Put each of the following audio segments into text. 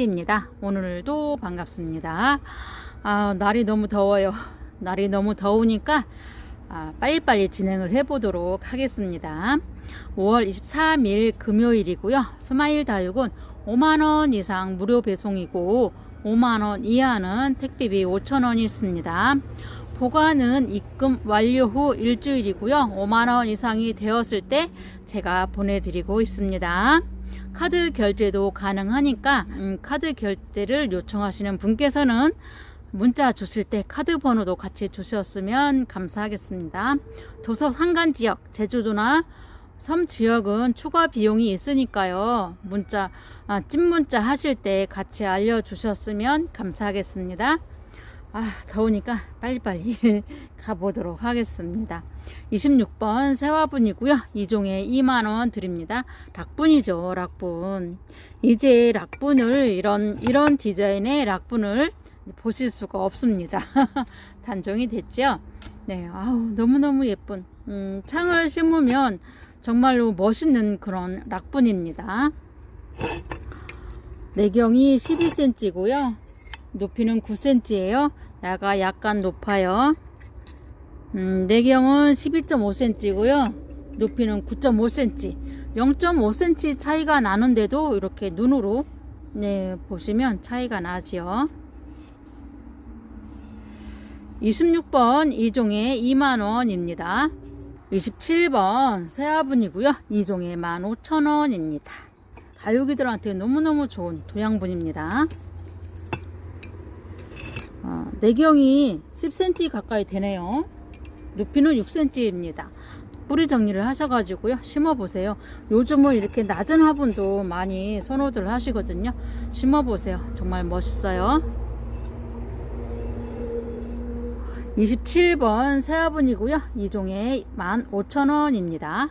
수마일입니다. 오늘도 반갑습니다. 아, 날이 너무 더워요. 날이 너무 더우니까 아, 빨리빨리 진행을 해보도록 하겠습니다. 5월 23일 금요일이고요. 스마일 다육은 5만원 이상 무료 배송이고 5만원 이하는 택배비 5천원이 있습니다. 보관은 입금 완료 후 일주일이고요. 5만원 이상이 되었을 때 제가 보내드리고 있습니다. 카드 결제도 가능하니까 음, 카드 결제를 요청하시는 분께서는 문자 주실 때 카드 번호도 같이 주셨으면 감사하겠습니다. 도서 상간 지역, 제주도나 섬 지역은 추가 비용이 있으니까요. 문자, 아, 찐 문자 하실 때 같이 알려주셨으면 감사하겠습니다. 아, 더우니까 빨리빨리 가보도록 하겠습니다. 26번 세화분이고요. 이종에 2만원 드립니다. 락분이죠, 락분. 이제 락분을, 이런, 이런 디자인의 락분을 보실 수가 없습니다. 단종이 됐죠? 네, 아우, 너무너무 예쁜. 음, 창을 심으면 정말로 멋있는 그런 락분입니다. 내경이 12cm고요. 높이는 9cm예요. 야가 약간 높아요. 음, 내경은 11.5cm고요. 높이는 9.5cm. 0.5cm 차이가 나는데도 이렇게 눈으로 네, 보시면 차이가 나지요. 26번 이종에 2만원입니다. 27번 새화분이고요. 이종에 15,000원입니다. 다육이들한테 너무너무 좋은 도양분입니다. 어, 내경이 10cm 가까이 되네요. 높이는 6cm입니다. 뿌리 정리를 하셔가지고요. 심어보세요. 요즘은 이렇게 낮은 화분도 많이 선호들 하시거든요. 심어보세요. 정말 멋있어요. 27번 새 화분이고요. 이종에 15,000원입니다.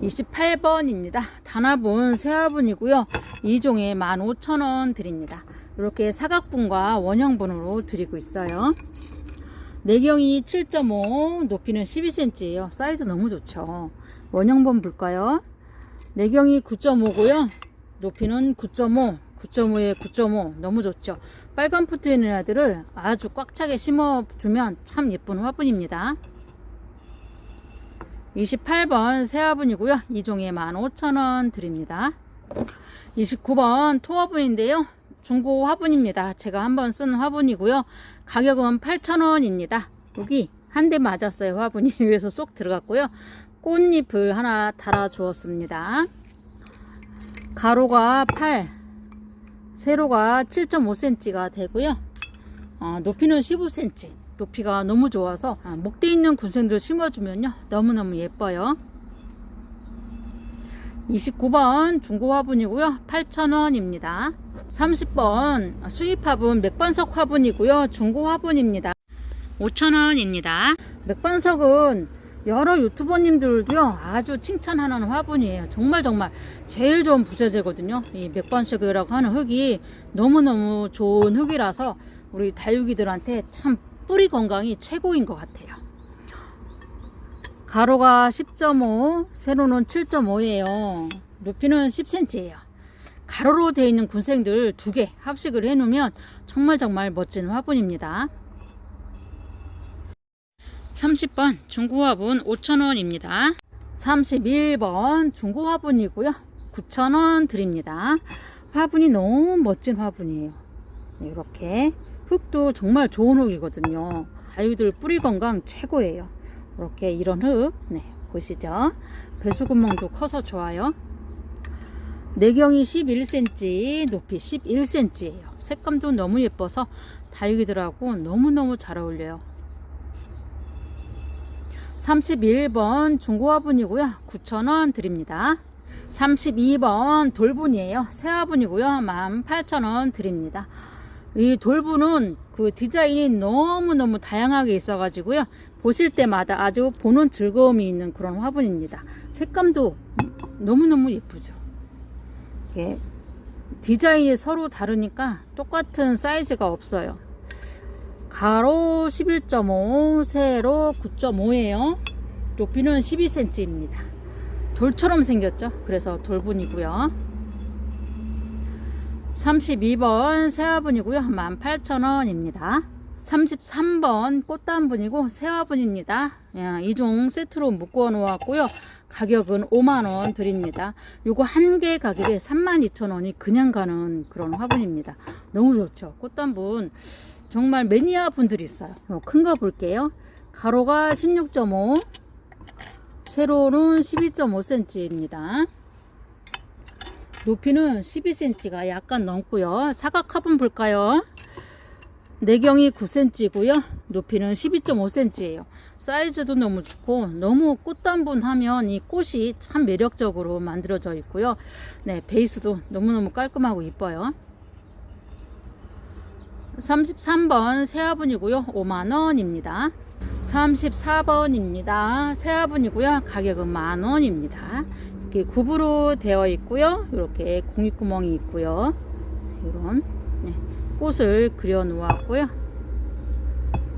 28번입니다. 단화분 새 화분이고요. 이종에 15,000원 드립니다. 이렇게 사각분과 원형분으로 드리고 있어요. 내경이 7.5, 높이는 12cm예요. 사이즈 너무 좋죠. 원형분 볼까요? 내경이 9.5고요. 높이는 9.5, 9.5에 9.5 너무 좋죠. 빨간 포트 있는 애들을 아주 꽉 차게 심어주면 참 예쁜 화분입니다. 28번 새화분이고요. 이종에 15,000원 드립니다. 29번 토화분인데요. 중고 화분입니다. 제가 한번 쓴 화분이고요. 가격은 8,000원입니다. 여기 한 대 맞았어요. 화분이 그래서 쏙 들어갔고요. 꽃잎을 하나 달아 주었습니다. 가로가 8, 세로가 7.5cm가 되고요. 어, 높이는 15cm. 높이가 너무 좋아서 아, 목대 있는 군생들 심어주면요. 너무너무 예뻐요. 29번 중고 화분이고요. 8,000원입니다. 30번 수입 화분 맥반석 화분이고요. 중고 화분입니다. 5,000원입니다. 맥반석은 여러 유튜버님들도요 아주 칭찬하는 화분이에요. 정말 정말 제일 좋은 부재재거든요. 이 맥반석이라고 하는 흙이 너무너무 좋은 흙이라서 우리 다육이들한테 참 뿌리 건강이 최고인 것 같아요. 가로가 10.5, 세로는 7.5예요. 높이는 10cm예요. 가로로 되어 있는 군생들 두 개 합식을 해 놓으면 정말 정말 멋진 화분입니다. 30번 중고 화분 5,000원입니다. 31번 중고 화분이고요. 9,000원 드립니다. 화분이 너무 멋진 화분이에요. 네, 이렇게 흙도 정말 좋은 흙이거든요. 아이들 뿌리 건강 최고예요. 이렇게 이런 흙, 네, 보시죠. 배수구멍도 커서 좋아요. 내경이 11cm, 높이 11cm예요. 색감도 너무 예뻐서 다육이들하고 너무너무 잘 어울려요. 31번 중고화분이고요. 9,000원 드립니다. 32번 돌분이에요. 새화분이고요. 18,000원 드립니다. 이 돌분은 그 디자인이 너무너무 다양하게 있어 가지고요. 보실 때마다 아주 보는 즐거움이 있는 그런 화분입니다. 색감도 너무너무 예쁘죠. 이게 디자인이 서로 다르니까 똑같은 사이즈가 없어요. 가로 11.5, 세로 9.5예요. 높이는 12cm입니다. 돌처럼 생겼죠. 그래서 돌분이고요. 32번 새화분이고요. 18,000원입니다. 33번 꽃단분이고 새화분입니다. 야, 이종 세트로 묶어 놓았고요. 가격은 5만원 드립니다. 요거 한 개 가격에 32,000원이 그냥 가는 그런 화분입니다. 너무 좋죠. 꽃단분 정말 매니아 분들이 있어요. 큰 거 볼게요. 가로가 16.5 세로는 12.5cm입니다. 높이는 12cm가 약간 넘고요. 사각 화분 볼까요? 내경이 9cm고요. 높이는 12.5cm예요. 사이즈도 너무 좋고 너무 꽃단분 하면 이 꽃이 참 매력적으로 만들어져 있고요. 네, 베이스도 너무너무 깔끔하고 이뻐요. 33번 새화분이고요. 5만원입니다. 34번입니다. 새화분이고요. 가격은 만원입니다. 이렇게 굽으로 되어 있고요. 이렇게 공익구멍이 있고요. 이런 네, 꽃을 그려 놓았고요.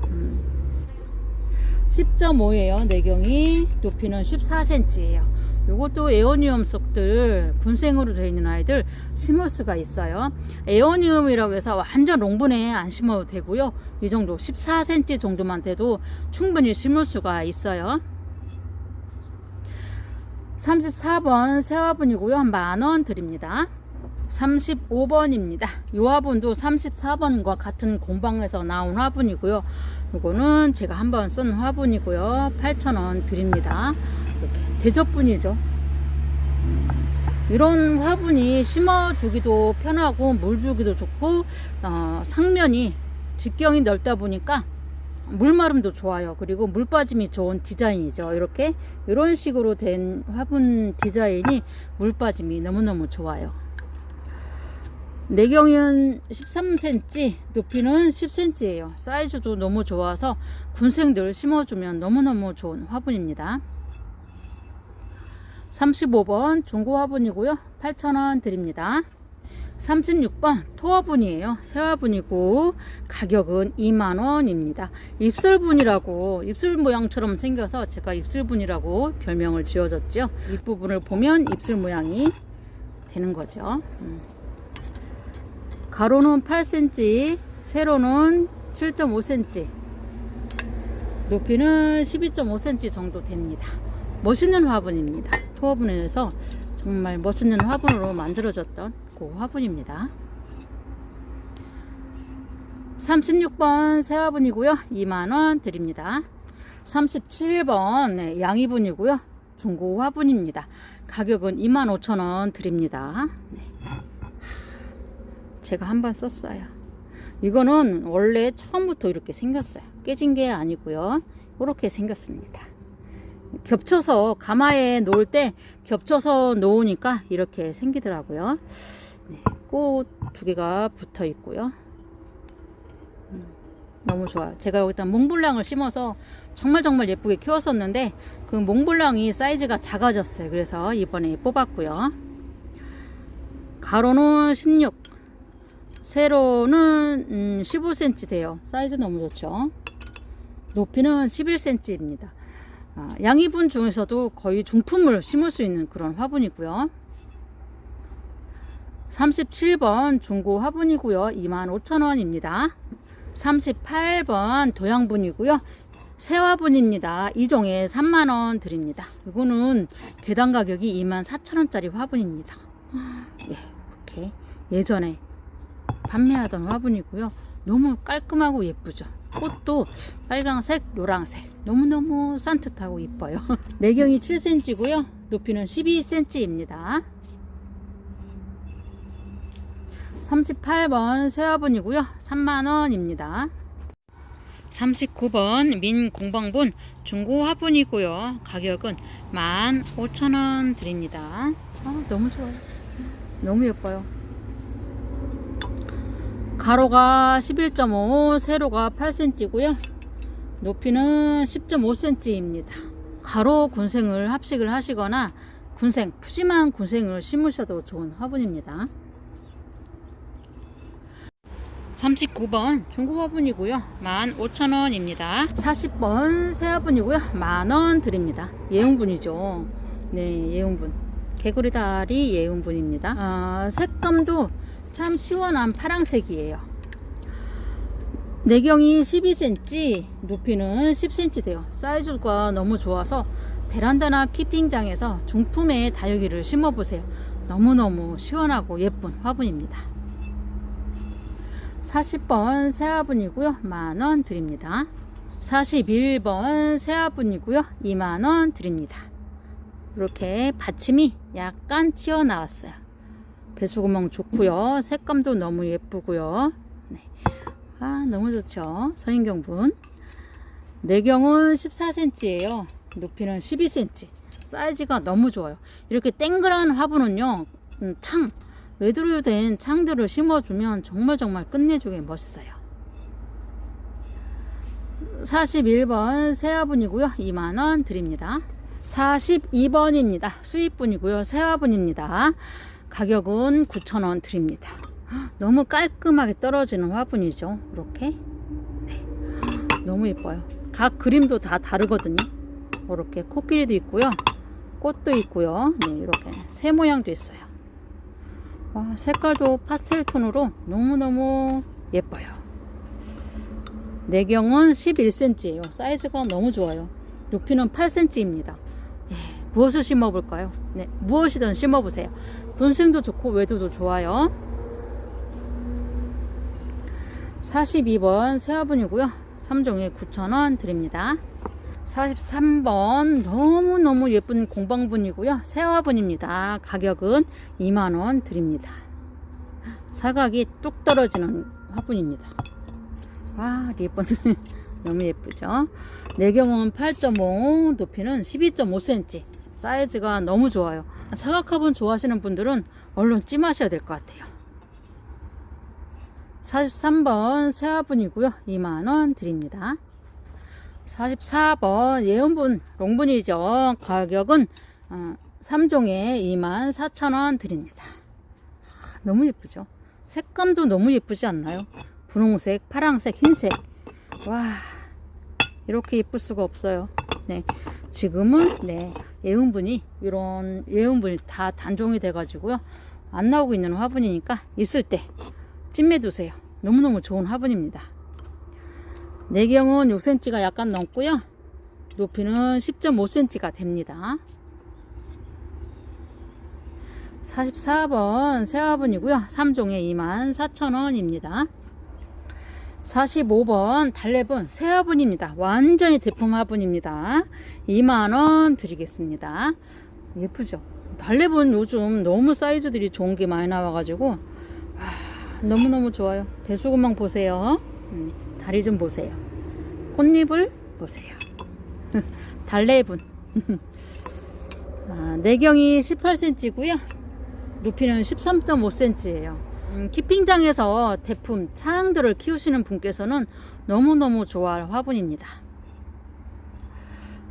음, 10.5예요. 내경이 높이는 14cm예요. 요것도 에어니움 속들 군생으로 되어 있는 아이들 심을 수가 있어요. 에어니움이라고 해서 완전 롱분에 안 심어도 되고요. 이 정도 14cm 정도만 돼도 충분히 심을 수가 있어요. 34번 새화분이고요. 만원 드립니다. 35번입니다. 이 화분도 34번과 같은 공방에서 나온 화분이고요. 이거는 제가 한번 쓴 화분이고요. 8,000원 드립니다. 이렇게 대접분이죠. 이런 화분이 심어주기도 편하고 물 주기도 좋고 어, 상면이 직경이 넓다 보니까 물마름도 좋아요. 그리고 물 빠짐이 좋은 디자인이죠. 이렇게 이런 식으로 된 화분 디자인이 물 빠짐이 너무너무 좋아요. 내경은 13cm, 높이는 10cm예요. 사이즈도 너무 좋아서 군생들 심어주면 너무너무 좋은 화분입니다. 35번 중고 화분이고요. 8,000원 드립니다. 36번 토화분이에요. 새화분이고 가격은 2만원입니다. 입술분이라고 입술 모양처럼 생겨서 제가 입술분이라고 별명을 지어줬죠. 윗부분을 보면 입술 모양이 되는 거죠. 음. 가로는 8cm, 세로는 7.5cm, 높이는 12.5cm 정도 됩니다. 멋있는 화분입니다. 토화분에서 정말 멋있는 화분으로 만들어졌던 그 화분입니다. 36번 새 화분이고요. 2만원 드립니다. 37번 네, 양이분이고요. 중고 화분입니다. 가격은 25,000원 드립니다. 네. 제가 한 번 썼어요. 이거는 원래 처음부터 이렇게 생겼어요. 깨진 게 아니고요. 이렇게 생겼습니다. 겹쳐서 가마에 놓을 때 겹쳐서 놓으니까 이렇게 생기더라고요. 네, 꽃 두 개가 붙어 있고요. 음, 너무 좋아요. 제가 여기다 몽블랑을 심어서 정말 정말 예쁘게 키웠었는데 그 몽블랑이 사이즈가 작아졌어요. 그래서 이번에 뽑았고요. 가로는 16, 세로는 음, 15cm 돼요. 사이즈 너무 좋죠. 높이는 11cm입니다. 아, 양이분 중에서도 거의 중품을 심을 수 있는 그런 화분이고요. 37번 중고 화분이고요. 25,000원입니다. 38번 도양분이고요. 새화분입니다. 이종에 3만원 드립니다. 이거는 개당 가격이 24,000원짜리 화분입니다. 네, 이렇게 예전에 판매하던 화분이고요. 너무 깔끔하고 예쁘죠. 꽃도 빨강색, 노랑색 너무너무 산뜻하고 이뻐요. 내경이 7cm고요. 높이는 12cm입니다. 38번 새화분이고요. 3만원입니다. 39번 민공방분 중고 화분이고요. 가격은 15,000원 드립니다. 아, 너무 좋아요. 너무 예뻐요. 가로가 11.5, 세로가 8cm고요. 높이는 10.5cm입니다. 가로 군생을 합식을 하시거나 군생, 푸짐한 군생을 심으셔도 좋은 화분입니다. 39번 중고 화분이고요. 15,000원입니다. 40번 새 화분이고요. 만원 드립니다. 예웅분이죠. 네, 예웅분. 개구리 다리 예웅분입니다. 아, 색감도 참 시원한 파랑색이에요. 내경이 12cm, 높이는 10cm 돼요. 사이즈가 너무 좋아서 베란다나 키핑장에서 중품의 다육이를 심어 보세요. 너무너무 시원하고 예쁜 화분입니다. 40번 새 화분이고요. 만원 드립니다. 41번 새 화분이고요. 2만원 드립니다. 이렇게 받침이 약간 튀어나왔어요. 배수구멍 좋고요. 색감도 너무 예쁘고요. 네. 아, 너무 좋죠. 서인경분. 내경은 14cm예요. 높이는 12cm. 사이즈가 너무 좋아요. 이렇게 땡그란 화분은요, 음, 창, 외도로 된 창들을 심어주면 정말 정말 끝내주게 멋있어요. 41번 새화분이고요. 2만원 드립니다. 42번입니다. 수입분이고요. 새화분입니다. 가격은 9,000원 드립니다. 너무 깔끔하게 떨어지는 화분이죠. 이렇게. 네. 너무 예뻐요. 각 그림도 다 다르거든요. 이렇게 코끼리도 있고요. 꽃도 있고요. 네, 이렇게 새 모양도 있어요. 와, 색깔도 파스텔 톤으로 너무너무 예뻐요. 내경은 11cm예요. 사이즈가 너무 좋아요. 높이는 8cm입니다. 예, 무엇을 심어볼까요? 네, 무엇이든 심어보세요. 분생도 좋고 외도도 좋아요. 42번 새화분이고요. 3종에 9,000원 드립니다. 43번 너무너무 예쁜 공방분이고요. 새화분입니다. 가격은 2만원 드립니다. 사각이 뚝 떨어지는 화분입니다. 와 예쁜 너무 예쁘죠. 내경은 8.5 높이는 12.5cm 사이즈가 너무 좋아요. 사각 화분 좋아하시는 분들은 얼른 찜하셔야 될 것 같아요. 43번 새화분이고요. 2만원 드립니다. 44번 예은분 롱분이죠. 가격은 어, 3종에 2만 4천원 드립니다. 아, 너무 예쁘죠? 색감도 너무 예쁘지 않나요? 분홍색, 파랑색, 흰색. 와, 이렇게 예쁠 수가 없어요. 네. 지금은, 네. 예은분이, 이런 예은분이 다 단종이 돼 가지고요. 안 나오고 있는 화분이니까 있을 때 찜해두세요. 너무너무 좋은 화분입니다. 내경은 6cm가 약간 넘고요. 높이는 10.5cm가 됩니다. 44번 새화분이고요. 3종에 24,000원입니다. 45번 달래분 새 화분입니다. 완전히 대품 화분입니다. 2만원 드리겠습니다. 예쁘죠? 달래분 요즘 너무 사이즈들이 좋은 게 많이 나와가지고 와, 너무너무 좋아요. 배수구멍 보세요. 음, 다리 좀 보세요. 꽃잎을 보세요. 달래분. 아, 내경이 18cm고요. 높이는 13.5cm예요. 음, 키핑장에서 대품 차양들을 키우시는 분께서는 너무너무 좋아할 화분입니다.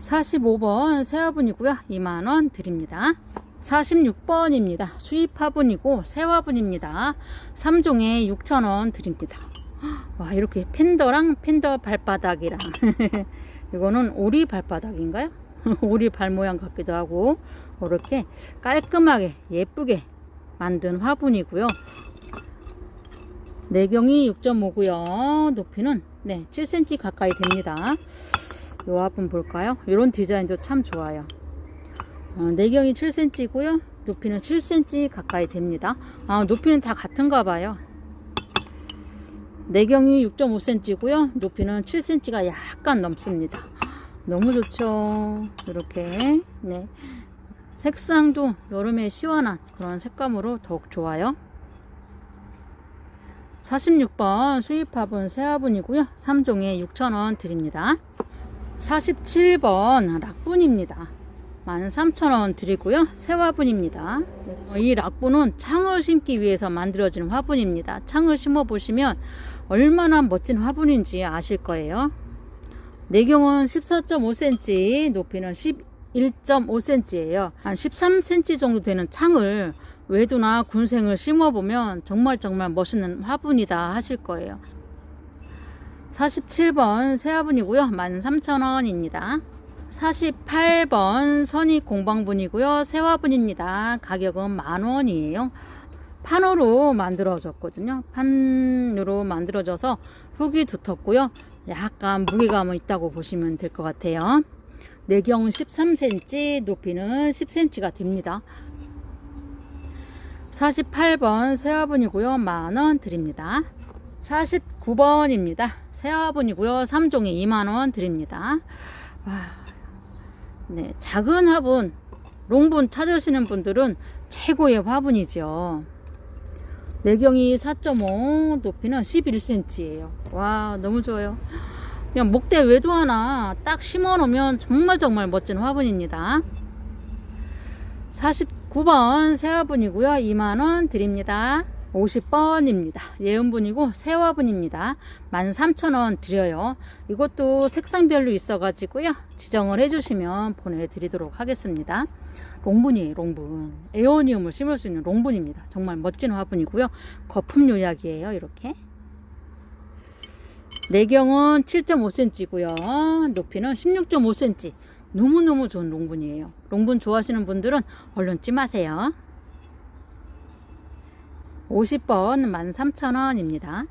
45번 새 화분이고요. 2만원 드립니다. 46번입니다. 수입 화분이고 새 화분입니다. 3종에 6,000원 드립니다. 와 이렇게 팬더랑 팬더 발바닥이랑 이거는 오리 발바닥인가요? 오리 발 모양 같기도 하고 이렇게 깔끔하게 예쁘게 만든 화분이고요. 내경이 6.5고요. 높이는 네 7cm 가까이 됩니다. 이 화분 볼까요? 이런 디자인도 참 좋아요. 어, 내경이 7cm고요. 높이는 7cm 가까이 됩니다. 아, 높이는 다 같은가 봐요. 내경이 6.5cm고요. 높이는 7cm가 약간 넘습니다. 너무 좋죠. 이렇게 네 색상도 여름에 시원한 그런 색감으로 더욱 좋아요. 46번 수입화분 새화분이고요. 3종에 6,000원 드립니다. 47번 락분입니다. 13,000원 드리고요. 새화분입니다. 이 락분은 창을 심기 위해서 만들어진 화분입니다. 창을 심어 보시면 얼마나 멋진 화분인지 아실 거예요. 내경은 14.5cm, 높이는 11.5cm예요. 한 13cm 정도 되는 창을 외도나 군생을 심어보면 정말 정말 멋있는 화분이다 하실 거예요. 47번 새화분이고요. 13,000원입니다. 48번 선이 공방분이고요. 새화분입니다. 가격은 만원이에요. 판으로 만들어졌거든요. 판으로 만들어져서 흙이 두텁고요. 약간 무게감은 있다고 보시면 될 것 같아요. 내경 13cm, 높이는 10cm가 됩니다. 48번 새화분이고요. 만원 드립니다. 49번입니다. 새화분이고요. 3종에 2만원 드립니다. 와, 네, 작은 화분, 롱분 찾으시는 분들은 최고의 화분이죠. 내경이 4.5, 높이는 11cm예요. 와, 너무 좋아요. 그냥 목대 외도 하나 딱 심어 놓으면 정말 정말 멋진 화분입니다. 49번 새화분이고요. 2만원 드립니다. 50번입니다. 예은분이고 새화분입니다. 13,000원 드려요. 이것도 색상별로 있어가지고요. 지정을 해주시면 보내드리도록 하겠습니다. 롱분이에요, 롱분. 에어니움을 심을 수 있는 롱분입니다. 정말 멋진 화분이고요. 거품 요약이에요, 이렇게. 내경은 7.5cm고요. 높이는 16.5cm. 너무너무 좋은 롱분이에요. 롱분 좋아하시는 분들은 얼른 찜하세요. 50번 13,000원입니다.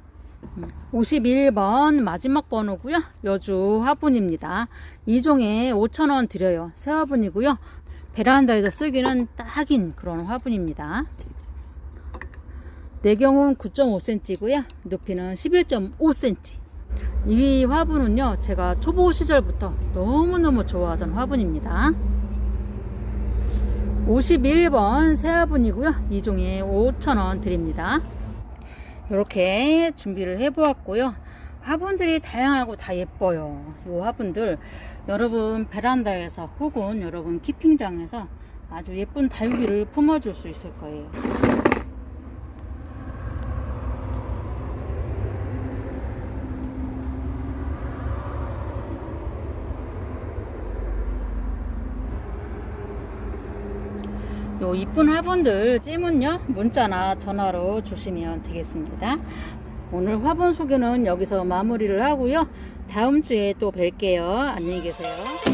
51번 마지막 번호고요. 여주 화분입니다. 2종에 5,000원 드려요. 새 화분이고요. 베란다에서 쓰기는 딱인 그런 화분입니다. 내경은 9.5cm고요. 높이는 11.5cm. 이 화분은요, 제가 초보 시절부터 너무너무 좋아하던 화분입니다. 51번 새 화분이고요. 이 종에 5,000원 드립니다. 이렇게 준비를 해 보았고요. 화분들이 다양하고 다 예뻐요. 이 화분들 여러분 베란다에서 혹은 여러분 키핑장에서 아주 예쁜 다육이를 품어줄 수 있을 거예요. 요 이쁜 화분들 찜은요 문자나 전화로 주시면 되겠습니다. 오늘 화분 소개는 여기서 마무리를 하고요. 다음 주에 또 뵐게요. 안녕히 계세요.